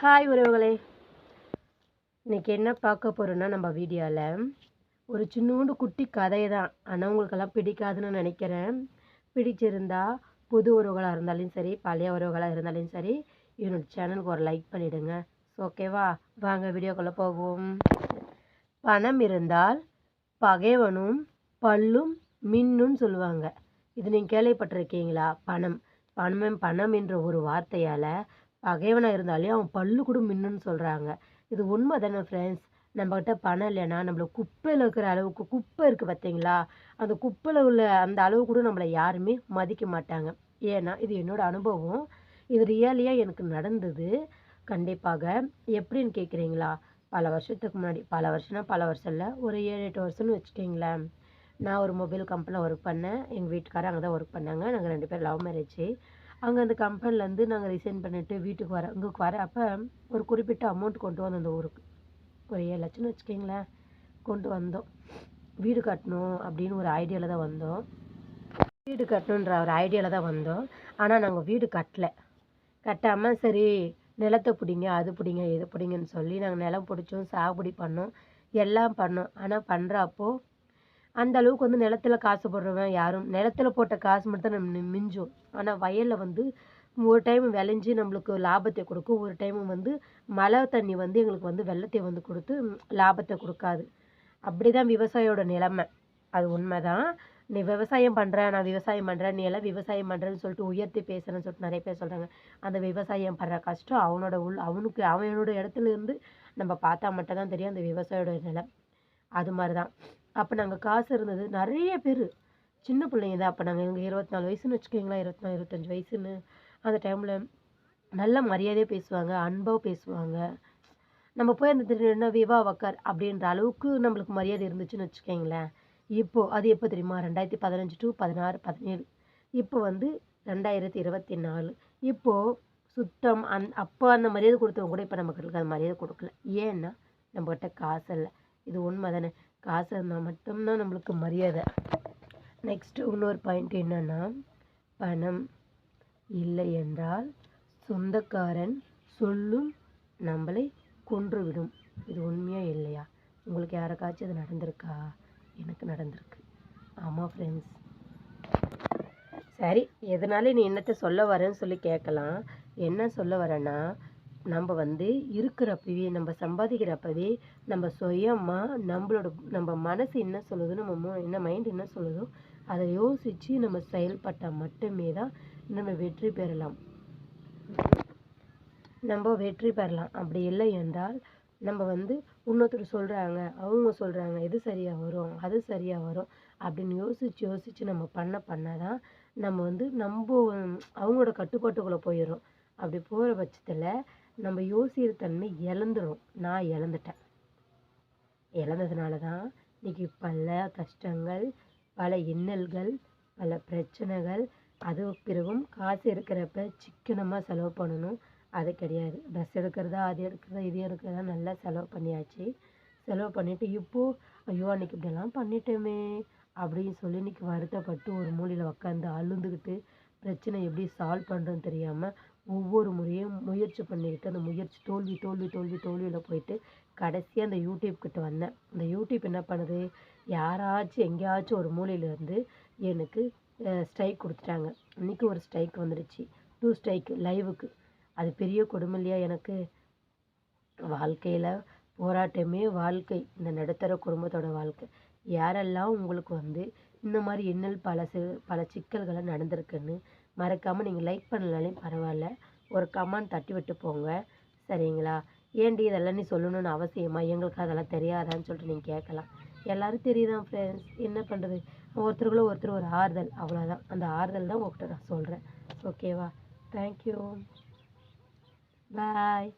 Hi உறவுகளே. இன்னைக்கு என்ன பார்க்க போகிறோன்னா நம்ம வீடியோவில் ஒரு சின்னோண்டு குட்டி கதை தான் ஆனால் உங்களுக்கெல்லாம் பிடிக்காதுன்னு நினைக்கிறேன். பிடிச்சிருந்தா புது உறவுகளாக இருந்தாலும் சரி பழைய உறவுகளாக இருந்தாலும் சரி என்னோட சேனலுக்கு ஒரு லைக் பண்ணிவிடுங்க ஓகேவா வாங்க வீடியோக்குள்ளே போவோம். பணம் இருந்தால் பகைவனும் பல்லும் மின்னுன்னு சொல்லுவாங்க. இது நீங்கள் கேள்விப்பட்டிருக்கீங்களா? பணம். பணம் பணம் என்ற ஒரு வார்த்தையால் பகைவனாக இருந்தாலே அவன் பல்லு கூட மின்னுன்னு சொல்கிறாங்க இது உண்மை தானே ஃப்ரெண்ட்ஸ் நம்மக்கிட்ட பணம் இல்லைன்னா நம்மளுக்கு குப்பையில் இருக்கிற அளவுக்கு குப்பை இருக்குது பார்த்தீங்களா? அந்த குப்பையில் உள்ள அந்த அளவு கூட நம்மளை யாருமே மதிக்க மாட்டாங்க. ஏன்னா இது என்னோடய அனுபவம். இது ரியலியாக எனக்கு நடந்தது. கண்டிப்பாக. எப்படின்னு கேட்குறீங்களா பல வருஷத்துக்கு முன்னாடி பல வருஷம்னா பல வருஷம் இல்லை ஒரு ஏழு எட்டு வருஷம்னு வச்சுக்கிங்களேன். நான் ஒரு மொபைல் கம்பெனியில் ஒர்க் பண்ணேன். எங்கள் வீட்டுக்காரர் அங்கே தான் ஒர்க் பண்ணாங்க. நாங்கள் ரெண்டு பேரும் லவ் மேரேஜ் அங்கே அந்த கம்பெனிலேருந்து நாங்கள் ரிசைன் பண்ணிவிட்டு வீட்டுக்கு வர இங்கே வர அப்போ ஒரு குறிப்பிட்ட அமௌண்ட் கொண்டு வந்தோம் அந்த ஊருக்கு. ஒரு ஏழு லட்சம்னு வச்சுக்கிங்களேன். கொண்டு வந்தோம். வீடு கட்டணும் அப்படின்னு ஒரு ஐடியாவில் தான் வந்தோம். வீடு கட்டணுன்ற ஒரு ஐடியாவில் தான் வந்தோம். ஆனால் நாங்கள் வீடு கட்டலை. கட்டாமல் சரி நிலத்தை பிடிங்க அது பிடிங்க இது பிடிங்கன்னு சொல்லி நாங்கள் நிலம் பிடிச்சோம் சாகுபடி பண்ணோம். எல்லாம் பண்ணோம். ஆனால் பண்ணுறப்போ அந்த அளவுக்கு வந்து நிலத்துல காசு போடுறவன் யாரும். நிலத்துல போட்ட காசு மட்டும் தான் நம்ம மிஞ்சும். ஆனால் வயலில் வந்து ஒரு டைம் விளைஞ்சி நம்மளுக்கு லாபத்தை கொடுக்கும். ஒரு டைம் வந்து மழை தண்ணி வந்து எங்களுக்கு வந்து வெள்ளத்தை வந்து கொடுத்து லாபத்தை கொடுக்காது. அப்படி தான் விவசாயியோட நிலைமை. அது உண்மை தான் நீ விவசாயம் பண்ணுற நான் விவசாயம் பண்ணுறேன் நீ எல்லாம் விவசாயம் பண்ணுறேன்னு சொல்லிட்டு உயர்த்தி பேசுகிறேன்னு சொல்லிட்டு நிறைய பேர் சொல்கிறாங்க அந்த விவசாயம் படுற கஷ்டம் அவனோட உள் அவனுக்கு அவனோட இடத்துல இருந்து நம்ம பார்த்தா மட்டும் தான் தெரியும் அந்த விவசாயியோட நிலை. அது மாதிரி தான் அப்போ நாங்கள் காசு இருந்தது நிறைய பேர். சின்ன பிள்ளைங்க தான். அப்போ நாங்கள் எங்கள் இருபத்தி நாலு வயசுன்னு வச்சுக்கோங்களேன். இருபத்தி நாலு இருபத்தஞ்சி வயசுன்னு. அந்த டைமில் நல்ல மரியாதையாக பேசுவாங்க அன்பாக பேசுவாங்க. நம்ம போய் அந்த திருநா விவா வக்கார் அப்படின்ற அளவுக்கு நம்மளுக்கு மரியாதை இருந்துச்சுன்னு வச்சுக்கோங்களேன். இப்போது அது எப்போ தெரியுமா? ரெண்டாயிரத்தி பதினஞ்சு டு பதினாறு பதினேழு. இப்போ வந்து ரெண்டாயிரத்தி இருபத்தி நாலு. இப்போது சுத்தம் அந் அப்போ அந்த மரியாதை கொடுத்தவங்க கூட இப்போ நமக்கு அந்த மரியாதை கொடுக்கல. ஏன்னா நம்மக்கிட்ட காசு இல்லை. இது உண்மை தானே காசு இருந்தால் மட்டும்தான் நம்மளுக்கு மரியாதை. நெக்ஸ்ட்டு இன்னொரு பாயிண்ட் என்னென்னா பணம் இல்லை என்றால் சொந்தக்காரன் சொல்லும் நம்மளை கொன்றுவிடும். இது உண்மையாக இல்லையா? உங்களுக்கு யாருக்காச்சும் அது நடந்திருக்கா? எனக்கு நடந்திருக்கு. ஆமாம் ஃப்ரெண்ட்ஸ் சரி எதனால நீ என்னத்தை சொல்ல வரேன்னு சொல்லி கேட்கலாம். என்ன சொல்ல வரேன்னா நம்ம வந்து இருக்கிறப்பவே நம்ம சம்பாதிக்கிறப்பவே நம்ம சுயமாக நம்மளோட நம்ம மனசு என்ன சொல்லுதோ நம்ம என்ன மைண்ட் என்ன சொல்லுதோ அதை யோசித்து நம்ம செயல்பட்டால் மட்டுமே தான் நம்ம வெற்றி பெறலாம். நம்ம வெற்றி பெறலாம். அப்படி இல்லை என்றால் நம்ம வந்து இன்னொருத்தர் சொல்கிறாங்க அவங்க சொல்கிறாங்க இது சரியாக வரும் அது சரியாக வரும் அப்படின்னு யோசித்து யோசித்து நம்ம பண்ண பண்ண தான் நம்ம வந்து நம்ம அவங்களோட கட்டுப்பாட்டுக்குள்ளே போயிடும் அப்படி போகிற பட்சத்தில் நம்ம யோசிக்கிற தன்மை இழந்துடும் நான் இழந்துட்டேன். இழந்ததுனால தான் இன்றைக்கி பல கஷ்டங்கள் பல இன்னல்கள் பல பிரச்சனைகள் அது பிறகும் காசு இருக்கிறப்ப சிக்கனமாக செலவு பண்ணணும். அது கிடையாது. ட்ரெஸ் எடுக்கிறதா அது எடுக்கிறதா இது எடுக்கிறதா நல்லா செலவு பண்ணியாச்சு. செலவு பண்ணிவிட்டு இப்போது ஐயோ அன்றைக்கி இப்படியெல்லாம் பண்ணிட்டோமே அப்படின்னு சொல்லி இன்றைக்கி வருத்தப்பட்டு ஒரு மூலையில் உக்காந்து அழுந்துக்கிட்டு பிரச்சனை எப்படி சால்வ் பண்ணுறதுன்னு தெரியாமல் ஒவ்வொரு முறையும் முயற்சி பண்ணிக்கிட்டு அந்த முயற்சி தோல்வி தோல்வி தோல்வி தோல்வியில் போயிட்டு கடைசியாக அந்த யூடியூப் கிட்ட வந்தேன். அந்த யூடியூப் என்ன பண்ணுது? யாராச்சும் எங்கேயாச்சும் ஒரு மூலையிலேருந்து எனக்கு ஸ்ட்ரைக் கொடுத்துட்டாங்க. இன்றைக்கி ஒரு ஸ்ட்ரைக் வந்துடுச்சு. டூ ஸ்ட்ரைக்கு லைவுக்கு. அது பெரிய கொடுமை இல்லையா எனக்கு? வாழ்க்கையில் போராட்டமே வாழ்க்கை. இந்த நடுத்தர குடும்பத்தோட வாழ்க்கை. யாரெல்லாம் உங்களுக்கு வந்து இந்த மாதிரி இன்னல் பல பல சிக்கல்களை நடந்திருக்குன்னு மறக்காமல் நீங்கள் லைக் பண்ணலாலையும் பரவாயில்ல. ஒரு கமெண்ட் தட்டி விட்டு போங்க. சரிங்களா? ஏன்டி இதெல்லாம் நீ சொல்லணும்னு அவசியமா? எங்களுக்கு அதெல்லாம் தெரியாதான்னு சொல்லிட்டு நீங்கள் கேட்கலாம். எல்லோரும் தெரியுதான் ஃப்ரெண்ட்ஸ் என்ன பண்ணுறது ஒருத்தருக்குள்ள ஒருத்தர் ஒரு ஆறுதல். அவ்வளோதான் அந்த ஆறுதல் தான் உங்கள்கிட்ட நான் சொல்கிறேன் ஓகேவா தேங்க்யூ பாய்